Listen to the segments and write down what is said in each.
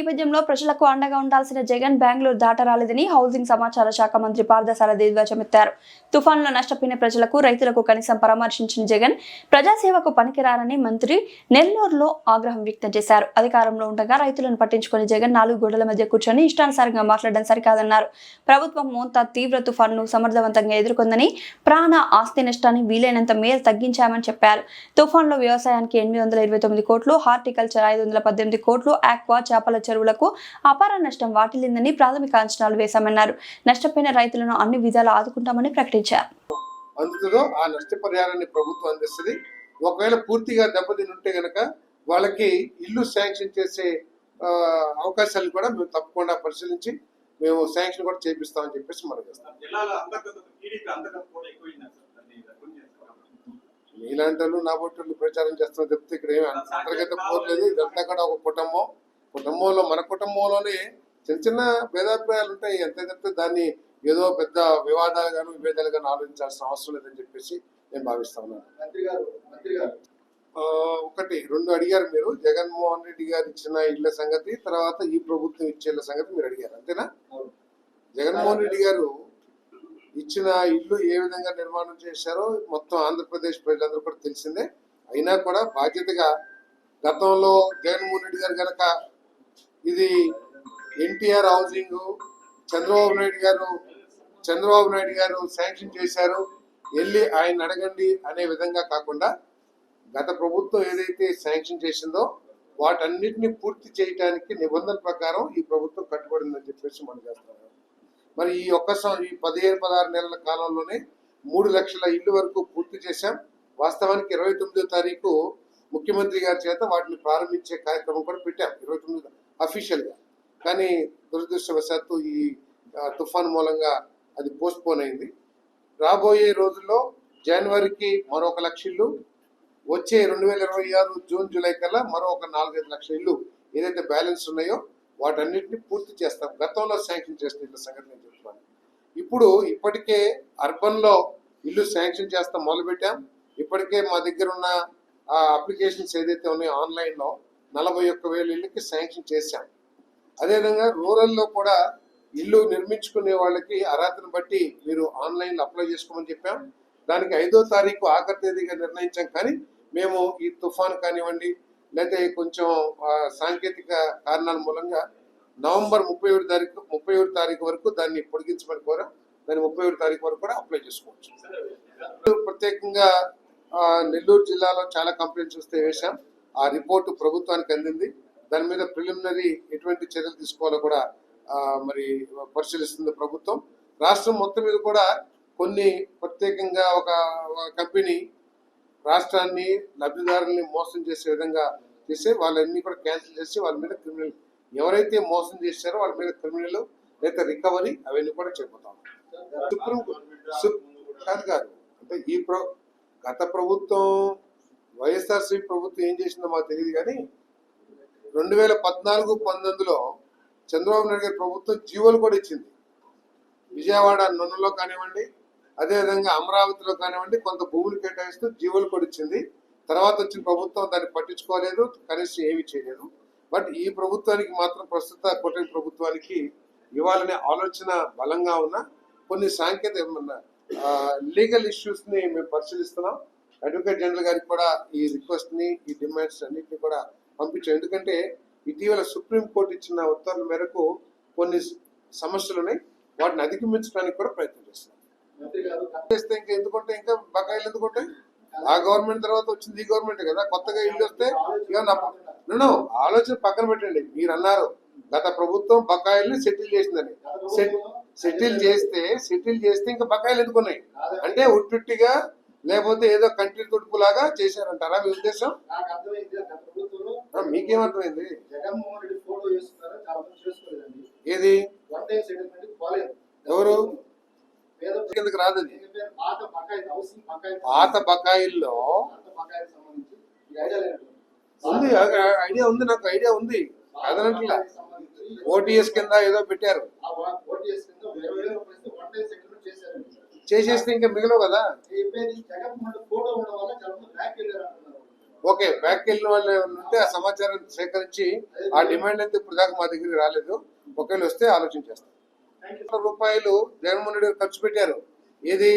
నేపథ్యంలో ప్రజలకు అండగా ఉండాల్సిన జగన్ బెంగళూరు దాటరాలేదని హౌసింగ్ సమాచార శాఖ మంత్రి పార్థసారథి ధ్వజమెత్తారు. తుఫాన్లో నష్టపోయిన ప్రజలకు రైతులకు కనీసం పరామర్శించిన జగన్ ప్రజాసేవకు పనికిరారని మంత్రి నెల్లూరులో ఆగ్రహం వ్యక్తం చేశారు. అధికారంలో ఉండగా రైతులను పట్టించుకుని జగన్ నాలుగు గోడల మధ్య కూర్చొని ఇష్టానుసారంగా మాట్లాడడం సరికాదన్నారు. ప్రభుత్వం మోంతా తీవ్ర తుఫాన్ను సమర్థవంతంగా ఎదుర్కొందని ప్రాణ ఆస్తి నష్టాన్ని వీలైనంత మేర తగ్గించామని చెప్పారు. తుఫాన్లో వ్యవసాయానికి ఎనిమిది వందల ఇరవై తొమ్మిది కోట్లు హార్టికల్చర్ ఐదు వందల పద్దెనిమిది కోట్లు ఆక్వా చేపల చెరువులకు అపార నష్టం వాటిల్లిందని ప్రాథమిక అంచనాలు వేశామన్నారు. నష్టపోయిన రైతులను అన్ని విధాలా ఆదుకుంటామని ప్రకటించారు. అందుతుందో ఆ నష్టపరిహారాన్ని ప్రభుత్వం అందిస్తుంది. ఒకవేళ పూర్తిగా దెబ్బతిని ఉంటే గనక వాళ్ళకి ఇల్లు శాంక్షన్ చేసే ఆ, అవకాశాలు కూడా మేము తప్పకుండా పరిశీలించి మేము శాంక్షన్ కూడా చేపిస్తామని చెప్పేసి మనం. మీలాంటి వాళ్ళు నా బొట్టులు ప్రచారం చేస్తాం చెప్తే ఇక్కడ ఏమి అంతర్గత పోలేదు ఇదంతా కూడా ఒక కుటుంబం. కుటుంబంలో మన కుటుంబంలోనే చిన్న చిన్న భేదాభిప్రాయాలు ఉంటాయి. ఎంత చెప్తే దాన్ని ఏదో పెద్ద వివాదాలు గాను విభేదాలు గాను ఆలోచించాల్సిన అవసరం లేదని చెప్పేసి నేను భావిస్తా ఉన్నాను. మంత్రి గారు మంత్రి గారు. ఆ, ఒకటి రెండు అడిగారు మీరు. జగన్మోహన్ రెడ్డి గారు ఇచ్చిన ఇళ్ళ సంగతి తర్వాత ఈ ప్రభుత్వం ఇచ్చే ఇళ్ళ సంగతి మీరు అడిగారు. అంతేనా. జగన్మోహన్ రెడ్డి గారు ఇచ్చిన ఇల్లు ఏ విధంగా నిర్మాణం చేశారో మొత్తం ఆంధ్రప్రదేశ్ ప్రజలందరూ కూడా తెలిసిందే. అయినా కూడా బాధ్యతగా గతంలో జగన్మోహన్ రెడ్డి గారు గనక ఇది ఎన్టీఆర్ హౌసింగ్. చంద్రబాబు నాయుడు గారు చంద్రబాబు నాయుడు గారు శాంక్షన్ చేశారు. వెళ్ళి ఆయన అడగండి అనే విధంగా కాకుండా గత ప్రభుత్వం ఏదైతే శాంక్షన్ చేసిందో వాటన్నిటిని పూర్తి చేయడానికి నిబంధనల ప్రకారం ఈ ప్రభుత్వం కట్టుబడిందని చెప్పేసి మనం చేస్తున్నాం. మరి ఈ ఒక్క ఈ పదిహేను పదహారు నెలల కాలంలోనే మూడు లక్షల ఇల్లు వరకు పూర్తి చేశాం. వాస్తవానికి ఇరవై తొమ్మిదో తారీఖు ముఖ్యమంత్రి గారి చేత వాటిని ప్రారంభించే కార్యక్రమం కూడా పెట్టాం. ఇరవై తొమ్మిది అఫీషియల్గా కానీ దురదృష్టవశాత్తు ఈ తుఫాన్ మూలంగా అది పోస్ట్పోన్ అయింది. రాబోయే రోజుల్లో జనవరికి మరొక లక్ష ఇల్లు వచ్చే రెండు వేల ఇరవై ఆరు జూన్ జూలై కల్లా మరో ఒక నాలుగైదు లక్షల ఇల్లు ఏదైతే బ్యాలెన్స్ ఉన్నాయో వాటన్నిటిని పూర్తి చేస్తాం. గతంలో శాంక్షన్ చేసిన ఇళ్ళ సంగతి నేను చెప్తున్నాను. ఇప్పుడు ఇప్పటికే అర్బన్లో ఇల్లు శాంక్షన్ చేస్తాం మొదలుపెట్టాం. ఇప్పటికే మా దగ్గర ఉన్న అప్లికేషన్స్ ఏదైతే ఉన్నాయో ఆన్లైన్లో నలభై ఒక్క వేల ఇళ్ళకి శాంక్షన్ చేశాం. అదేవిధంగా రూరల్లో కూడా ఇల్లు నిర్మించుకునే వాళ్ళకి అర్హతను బట్టి మీరు ఆన్లైన్లో అప్లై చేసుకోమని చెప్పాం. దానికి ఐదో తారీఖు ఆఖరి తేదీగా నిర్ణయించాం. కానీ మేము ఈ తుఫాన్ కానివ్వండి లేకపోతే కొంచెం సాంకేతిక కారణాల మూలంగా నవంబర్ ముప్పై ఒకటి తారీఖు ముప్పై ఒకటి తారీఖు వరకు దాన్ని పొడిగించమని కోరాం. దాన్ని ముప్పై ఒకటి తారీఖు వరకు కూడా అప్లై చేసుకోవచ్చు. ప్రత్యేకంగా నెల్లూరు జిల్లాలో చాలా కంప్లైంట్స్ వస్తే వేశాం. ఆ రిపోర్టు ప్రభుత్వానికి అందింది. దాని మీద ప్రిలిమినరీ ఎటువంటి చర్యలు తీసుకోవాలో కూడా మరి పరిశీలిస్తుంది ప్రభుత్వం. రాష్ట్రం మొత్తం మీద కూడా కొన్ని ప్రత్యేకంగా ఒక కంపెనీ రాష్ట్రాన్ని లబ్ధిదారుల్ని మోసం చేసే విధంగా చేసి వాళ్ళన్నీ కూడా క్యాన్సిల్ చేసి వాళ్ళ మీద క్రిమినల్ ఎవరైతే మోసం చేశారో వాళ్ళ మీద క్రిమినల్ లేదా రికవరీ అవన్నీ కూడా చెప్పుతాం సుప్రీం కాదు కాదు. అంటే ఈ ప్ర గత ప్రభుత్వం వైఎస్ఆర్సీపీ ప్రభుత్వం ఏం చేసిందో మాకు తెలియదు కానీ రెండు వేల పద్నాలుగు పంతొమ్మిదిలో చంద్రబాబు నాయుడు గారి ప్రభుత్వం జీవోలు కూడా ఇచ్చింది. విజయవాడ నొన్నలో కానివ్వండి అదేవిధంగా అమరావతిలో కానివ్వండి కొంత భూములు కేటాయిస్తూ జీవోలు కూడా ఇచ్చింది. తర్వాత వచ్చిన ప్రభుత్వం దాన్ని పట్టించుకోలేదు కనీసం ఏమీ చేయలేదు. బట్ ఈ ప్రభుత్వానికి మాత్రం ప్రస్తుత కూటమి ప్రభుత్వానికి ఇవ్వాలనే ఆలోచన బలంగా ఉన్న కొన్ని సాంకేతిక లీగల్ ఇష్యూస్ని మేము పరిశీలిస్తున్నాం. అడ్వకేట్ జనరల్ గారికి కూడా ఈ రిక్వెస్ట్ని ఈ డిమాండ్స్ అన్నింటినీ కూడా పంపించాం ఎందుకంటే ఇటీవల సుప్రీం కోర్టు ఇచ్చిన ఉత్తర్వుల మేరకు కొన్ని సమస్యలు ఉన్నాయి. వాటిని అధిగమించడానికి కూడా ప్రయత్నం చేస్తే ఇంకా ఎందుకుంటే ఇంకా బకాయిలు ఎందుకుంటాయి? ఆ గవర్నమెంట్ తర్వాత వచ్చింది ఈ గవర్నమెంట్ కదా. కొత్తగా ఇల్లు వస్తే నేను ఆలోచన పక్కన పెట్టండి. మీరు అన్నారు గత ప్రభుత్వం బకాయిల్ని సెటిల్ చేసిందని. సెటిల్ చేస్తే సెటిల్ చేస్తే ఇంకా బకాయిలు ఎందుకున్నాయి? అంటే ఉట్టుట్టిగా లేకపోతే ఏదో కంటి తుడుపులాగా చేశారంటారా? మీ ఉద్దేశం? మీకేమర్థమైంది? జగన్మోహన్ రెడ్డి ఫోటో ఏది? ఎవరు? కిందకి రాదు పాత బకాయిల్లో ఉంది. ఐడియా ఉంది నాకు ఐడియా ఉంది. అదనట్లా ఓటీఎస్ కింద ఏదో పెట్టారు. చేసేస్తే ఇంకా మిగలవు కదా? ఓకే బ్యాక్ వెళ్ళిన వాళ్ళు ఉంటే ఆ సమాచారం సేకరించి ఆ డిమాండ్ అయితే ఇప్పుడు దాకా మా దగ్గరికి రాలేదు. ఒకవేళ వస్తే ఆలోచన చేస్తాం. కోట్ల రూపాయలు జగన్మోహన్ రెడ్డి గారు ఖర్చు పెట్టారు. ఏది?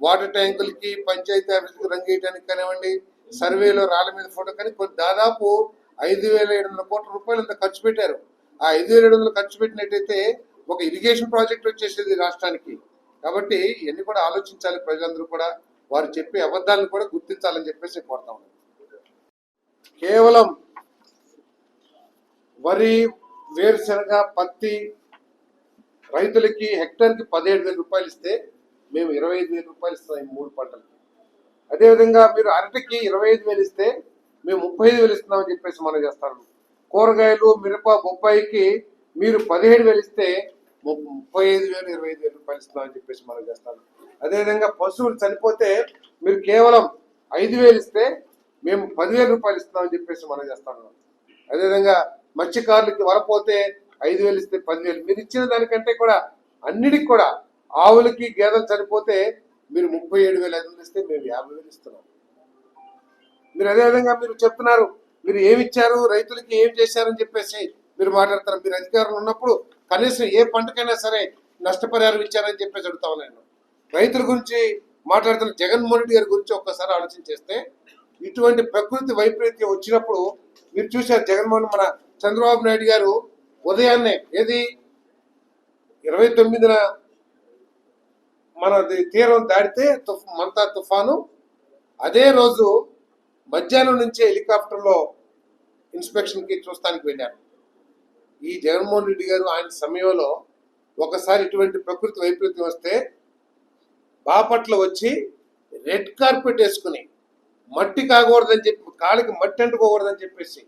వాటర్ ట్యాంకులకి పంచాయతీ ఆఫీస్కి రంగు వేయడానికి కానివ్వండి సర్వేలో రాళ్ళ మీద ఫోటో కానీ కొన్ని దాదాపు ఐదు వేల ఏడు వందల కోట్ల రూపాయలు అంత ఖర్చు పెట్టారు. ఆ ఐదు వేల ఏడు వందలు ఖర్చు పెట్టినట్టయితే ఒక ఇరిగేషన్ ప్రాజెక్ట్ వచ్చేసేది రాష్ట్రానికి. కాబట్టి ఇవన్నీ కూడా ఆలోచించాలి ప్రజలందరూ కూడా. వారు చెప్పే అబద్ధాలను కూడా గుర్తించాలని చెప్పేసి కోరుతా ఉన్నాను. కేవలం వరి వేరుశనగ పత్తి రైతులకి హెక్టార్కి పదిహేడు వేల రూపాయలు ఇస్తే మేము ఇరవై ఐదు వేల రూపాయలు ఇస్తాం మూడు పంటలకి. అదేవిధంగా మీరు అరటికి ఇరవై ఐదు వేలు ఇస్తే మేము ముప్పై ఐదు వేలు ఇస్తున్నామని చెప్పేసి మనం చేస్తాను కూరగాయలు మిరప బొప్పాయికి మీరు పదిహేడు వేలు ఇస్తే ముప్పై ఐదు వేలు ఇరవై ఐదు వేలు రూపాయలు ఇస్తున్నామని చెప్పేసి మనం చేస్తాను అదేవిధంగా పశువులు చనిపోతే మీరు కేవలం ఐదు వేలు ఇస్తే మేము పదివేల రూపాయలు ఇస్తున్నామని చెప్పేసి మనం చేస్తాను అదేవిధంగా మత్స్యకారులకి వరపోతే ఐదు వేలు ఇస్తే పదివేలు. మీరు ఇచ్చిన దానికంటే కూడా అన్నిటికి కూడా ఆవులకి గేదెలు చనిపోతే మీరు ముప్పై ఏడు వేల ఐదు వందలు ఇస్తే మేము యాభై వేలు ఇస్తున్నాం. మీరు అదేవిధంగా మీరు చెప్తున్నారు మీరు ఏమి ఇచ్చారు రైతులకి ఏం చేశారని చెప్పేసి మీరు మాట్లాడతారు. మీరు అధికారంలో ఉన్నప్పుడు కనీసం ఏ పంటకైనా సరే నష్టపరిహారం ఇచ్చారని చెప్పేసి అడుగుతా ఉన్నాను రైతుల గురించి మాట్లాడుతున్న జగన్మోహన్ రెడ్డి గారి గురించి ఒక్కసారి ఆలోచన చేస్తే ఇటువంటి ప్రకృతి వైపరీత్యం వచ్చినప్పుడు మీరు చూశారు జగన్మోహన్ మన చంద్రబాబు నాయుడు గారు ఉదయాన్నే ఏది? ఇరవై తొమ్మిదిన మన తీరం దాటితే తుఫ్ మంతా తుఫాను. అదే రోజు మధ్యాహ్నం నుంచే హెలికాప్టర్లో ఇన్స్పెక్షన్కి చూస్తానికి వెళ్ళారు. ఈ జగన్మోహన్ రెడ్డి గారు ఆయన సమయంలో ఒకసారి ఇటువంటి ప్రకృతి వైపరీత్యం వస్తే బాపట్ల వచ్చి రెడ్ కార్పెట్ వేసుకుని మట్టి కాకూడదని చెప్పి కాళ్ళకి మట్టి అంటుకోకూడదని చెప్పేసి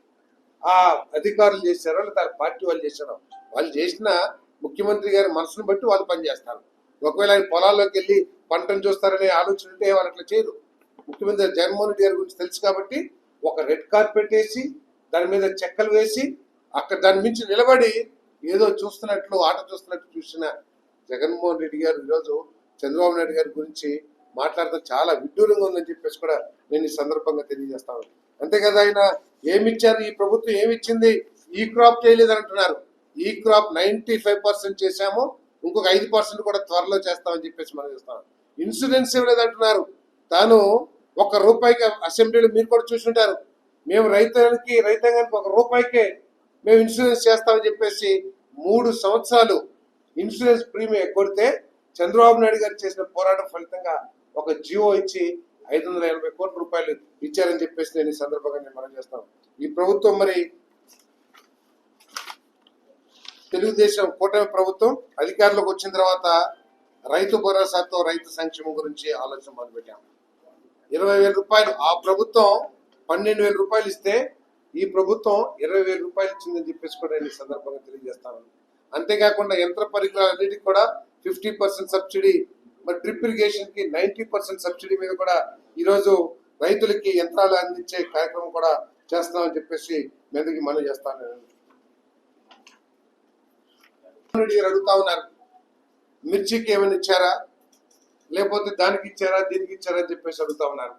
ఆ అధికారులు చేశారో లేదా పార్టీ వాళ్ళు చేశారో వాళ్ళు చేసిన ముఖ్యమంత్రి గారి మనసును బట్టి వాళ్ళు పనిచేస్తారు. ఒకవేళ ఆయన పొలాల్లోకి వెళ్ళి పంటను చూస్తారనే ఆలోచన ఉంటే వాళ్ళు అట్లా చేయరు. ముఖ్యమంత్రి జగన్మోహన్ రెడ్డి గారి గురించి తెలుసు కాబట్టి ఒక రెడ్ కార్పెట్ వేసి దాని మీద చెక్కలు వేసి అక్కడ దాని మించి నిలబడి ఏదో చూస్తున్నట్లు ఆట చూస్తున్నట్టు చూసిన జగన్మోహన్ రెడ్డి గారు ఈరోజు చంద్రబాబు నాయుడు గారి గురించి మాట్లాడటం చాలా విడ్డూరంగా ఉందని చెప్పేసి కూడా నేను ఈ సందర్భంగా తెలియజేస్తాను అంతే కదా ఆయన ఏమి ఇచ్చారు ఈ ప్రభుత్వం ఏమిచ్చింది? ఈ క్రాప్ చేయలేదని అంటున్నారు. ఈ క్రాప్ నైన్టీ ఫైవ్ పర్సెంట్ చేశాము. ఇంకొక ఐదు పర్సెంట్ కూడా త్వరలో చేస్తామని చెప్పేసి మనం చేస్తాం ఇన్సూరెన్స్ ఇవ్వలేదు అంటున్నారు. తాను ఒక రూపాయికి అసెంబ్లీలో మీరు కూడా చూసి ఉంటారు. మేము రైతులకి రైతాంగానికి ఒక రూపాయికే మేము ఇన్సూరెన్స్ చేస్తామని చెప్పేసి మూడు సంవత్సరాలు ఇన్సూరెన్స్ ప్రీమియం ఎగ్గొడితే చంద్రబాబు నాయుడు గారు చేసిన పోరాటం ఫలితంగా ఒక జియో ఇచ్చి ఐదు వందల ఎనభై కోట్ల రూపాయలు ఇచ్చారని చెప్పేసి నేను ఈ సందర్భంగా నేను మనం చేస్తాను ఈ ప్రభుత్వం మరి తెలుగుదేశం కూటమి ప్రభుత్వం అధికారంలోకి వచ్చిన తర్వాత రైతు భరోసాతో రైతు సంక్షేమం గురించి ఆలోచన మొదలుపెట్టాం. ఇరవై వేల రూపాయలు ఆ ప్రభుత్వం పన్నెండు వేల రూపాయలు ఇస్తే ఈ ప్రభుత్వం ఇరవై వేల రూపాయలు ఇచ్చిందని చెప్పేసి కూడా నేను సందర్భంగా తెలియజేస్తాను. అంతేకాకుండా యంత్ర పరికరాలన్నిటికీ కూడా ఫిఫ్టీ పర్సెంట్ సబ్సిడీ మరి డ్రిప్ ఇరిగేషన్కి నైన్టీ పర్సెంట్ సబ్సిడీ మీద కూడా ఈరోజు రైతులకి యంత్రాలు అందించే కార్యక్రమం కూడా చేస్తామని చెప్పేసి మీదకి మనం చేస్తాను. గారు అడుగుతా ఉన్నారు మిర్చికి ఏమైనా ఇచ్చారా? లేకపోతే దానికి ఇచ్చారా దీనికి ఇచ్చారా అని చెప్పేసి అడుగుతా ఉన్నారు.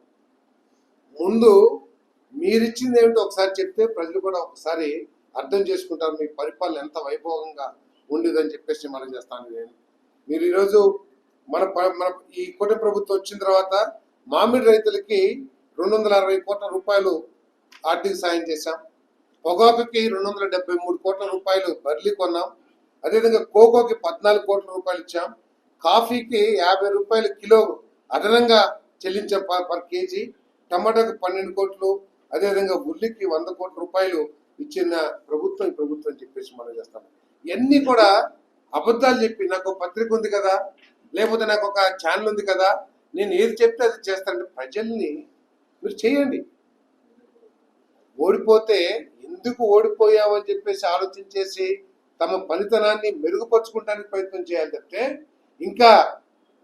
ముందు మీరిచ్చింది ఏమిటో ఒకసారి చెప్తే ప్రజలు కూడా ఒకసారి అర్థం చేసుకుంటారు మీ పరిపాలన ఎంత వైభవంగా ఉండేదని చెప్పేసి మనం చేస్తాను నేను. మీరు ఈరోజు మన ప- మన ఈ కూటమి ప్రభుత్వం వచ్చిన తర్వాత మామిడి రైతులకి రెండు వందల అరవై కోట్ల రూపాయలు ఆర్థిక సాయం చేశాం. పొగాకుకి రెండు వందల డెబ్బై మూడు కోట్ల రూపాయలు బర్లీ కొన్నాం. అదేవిధంగా కోకోకి పద్నాలుగు కోట్ల రూపాయలు ఇచ్చాం. కాఫీకి యాభై రూపాయల కిలో అదనంగా చెల్లించాం పర్ పర్ కేజీ. టమాటాకు పన్నెండు కోట్లు. అదేవిధంగా ఉల్లికి వంద కోట్ల రూపాయలు ఇచ్చిన ప్రభుత్వం ఈ ప్రభుత్వం అని చెప్పేసి మనం చేస్తాం ఇవన్నీ కూడా అబద్ధాలు చెప్పి నాకు పత్రిక ఉంది కదా లేకపోతే నాకు ఒక ఛానల్ ఉంది కదా నేను ఏది చెప్తే అది చేస్తానంటే ప్రజల్ని మీరు చేయండి. ఓడిపోతే ఎందుకు ఓడిపోయావు అని చెప్పేసి ఆలోచించేసి తమ పనితనాన్ని మెరుగుపరుచుకోవడానికి ప్రయత్నం చేయాలి తప్పితే ఇంకా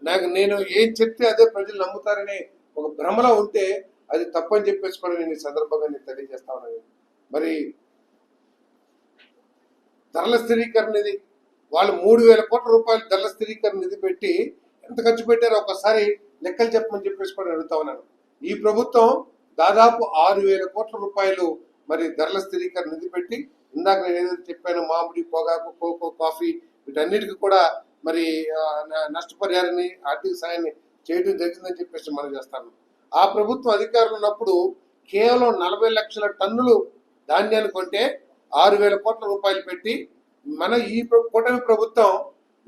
నాకు నేను ఏం చెప్తే అదే ప్రజలు నమ్ముతారనే ఒక భ్రమలో ఉంటే అది తప్పని చెప్పేసి కూడా నేను ఈ సందర్భంగా నేను తెలియజేస్తా ఉన్నాను. మరి ధరల స్థిరీకరణ నిధి వాళ్ళు మూడు వేల కోట్ల రూపాయలు ధరల స్థిరీకరణ నిధి పెట్టి ఎంత ఖర్చు పెట్టారో ఒకసారి లెక్కలు చెప్పమని చెప్పేసి కూడా అడుగుతా ఉన్నాను. ఈ ప్రభుత్వం దాదాపు ఆరు వేల కోట్ల రూపాయలు మరి ధరల స్థిరీకరణ నిధి పెట్టి ఇందాక నేను ఏదైతే చెప్పాను మామిడి పొగాకు కోకో కాఫీ వీటన్నిటికీ కూడా మరి నష్టపరిహారాన్ని ఆర్థిక సాయాన్ని చేయడం జరిగిందని చెప్పేసి మనం చేస్తాను. ఆ ప్రభుత్వం అధికారులు ఉన్నప్పుడు కేవలం నలభై లక్షల టన్నులు ధాన్యాన్ని కొంటే ఆరు వేల కోట్ల రూపాయలు పెట్టి మన ఈ కూటమి ప్రభుత్వం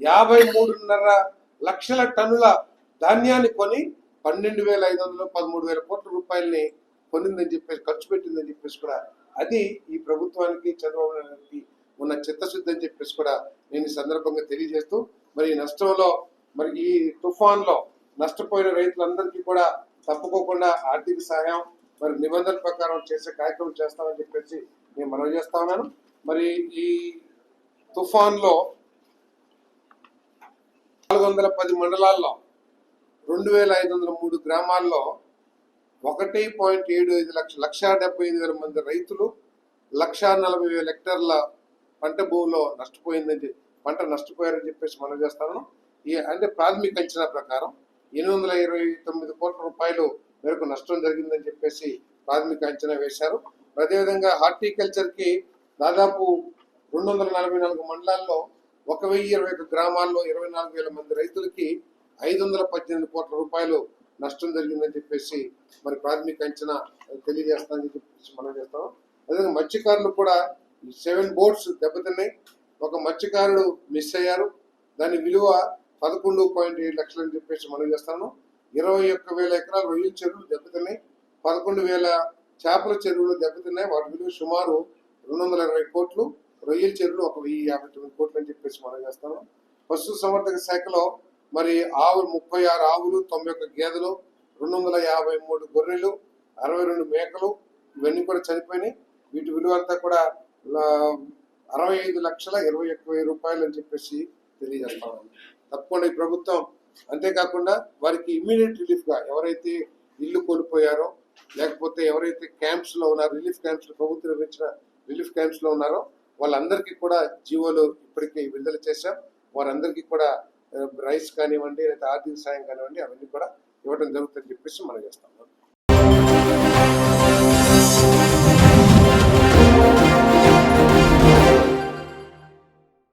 యాభై మూడున్నర లక్షల టన్నుల ధాన్యాన్ని కొని పన్నెండు వేల ఐదు వందలు పదమూడు వేల కోట్ల రూపాయలని కొనిందని చెప్పేసి ఖర్చు పెట్టిందని చెప్పేసి కూడా అది ఈ ప్రభుత్వానికి చంద్రబాబు నాయుడు ఉన్న చిత్తశుద్ధి అని చెప్పేసి కూడా నేను ఈ సందర్భంగా తెలియజేస్తూ మరి ఈ నష్టంలో మరి ఈ తుఫాన్లో నష్టపోయిన రైతులందరికీ కూడా తప్పుకోకుండా ఆర్థిక సహాయం మరి నిబంధనల ప్రకారం చేసే కార్యక్రమం చేస్తామని చెప్పేసి నేను మనవి చేస్తా ఉన్నాను. మరి ఈ తుఫాన్లో నాలుగు వందల పది మండలాల్లో రెండు వేల ఐదు వందల మూడు గ్రామాల్లో ఒకటి పాయింట్ ఏడు ఐదు లక్ష లక్ష డెబ్బై ఐదు వేల మంది రైతులు లక్ష నలభై వేల హెక్టార్ల పంట భూమిలో నష్టపోయిందని పంట నష్టపోయారని చెప్పేసి మనం చేస్తాను ఈ అంటే ప్రాథమిక అంచనా ప్రకారం ఎనిమిది వందల ఇరవై తొమ్మిది కోట్ల రూపాయలు మేరకు నష్టం జరిగిందని చెప్పేసి ప్రాథమిక అంచనా వేశారు. అదేవిధంగా హార్టికల్చర్కి దాదాపు రెండు వందల నలభై నాలుగు మండలాల్లో ఒక వెయ్యి ఇరవై ఒక గ్రామాల్లో ఇరవై నాలుగు వేల మంది రైతులకి ఐదు వందల పద్దెనిమిది కోట్ల రూపాయలు నష్టం జరిగిందని చెప్పేసి మరి ప్రాథమిక అంచనా తెలియజేస్తానని చెప్పేసి మనం చేస్తాం. అదేవిధంగా మత్స్యకారులు కూడా సెవెన్ బోట్స్ దెబ్బతిన్నాయి. ఒక మత్స్యకారుడు మిస్ అయ్యారు. దాని విలువ పదకొండు పాయింట్ ఏడు లక్షలు అని చెప్పేసి మనం చేస్తాను ఇరవై ఒక్క వేల ఎకరాల రొయ్యల చెరువులు దెబ్బతిన్నాయి. పదకొండు వేల చేపల చెరువులు దెబ్బతిన్నాయి. వాటి విలువ సుమారు రెండు వందల ఇరవై కోట్లు. రొయ్యల చెరువులు ఒక వెయ్యి యాభై తొమ్మిది కోట్లు అని చెప్పేసి మనం చేస్తాను పశు సంవర్ధక శాఖలో మరి ఆవులు ముప్పై ఆరు ఆవులు తొంభై ఒక్క గేదెలు రెండు వందల యాభై మూడు గొర్రెలు అరవై రెండు మేకలు ఇవన్నీ కూడా చనిపోయినాయి. వీటి విలువ అంతా కూడా అరవై ఐదు లక్షల ఇరవై ఒక్క వెయ్యి రూపాయలు అని చెప్పేసి తెలియజేస్తాను తప్పకుండా ఈ ప్రభుత్వం అంతేకాకుండా వారికి ఇమ్మీడియట్ రిలీఫ్గా ఎవరైతే ఇల్లు కోల్పోయారో లేకపోతే ఎవరైతే క్యాంప్స్లో ఉన్నారో రిలీఫ్ క్యాంప్స్ ప్రభుత్వం నిర్మించిన రిలీఫ్ క్యాంప్స్లో ఉన్నారో వాళ్ళందరికీ కూడా జీవోలు ఇప్పటికే విడుదల చేశాం. వారందరికీ కూడా రైస్ కానివ్వండి లేదా ఆర్థిక సాయం కానివ్వండి అవన్నీ కూడా ఇవ్వడం జరుగుతుందని చెప్పేసి మనం చేస్తాం.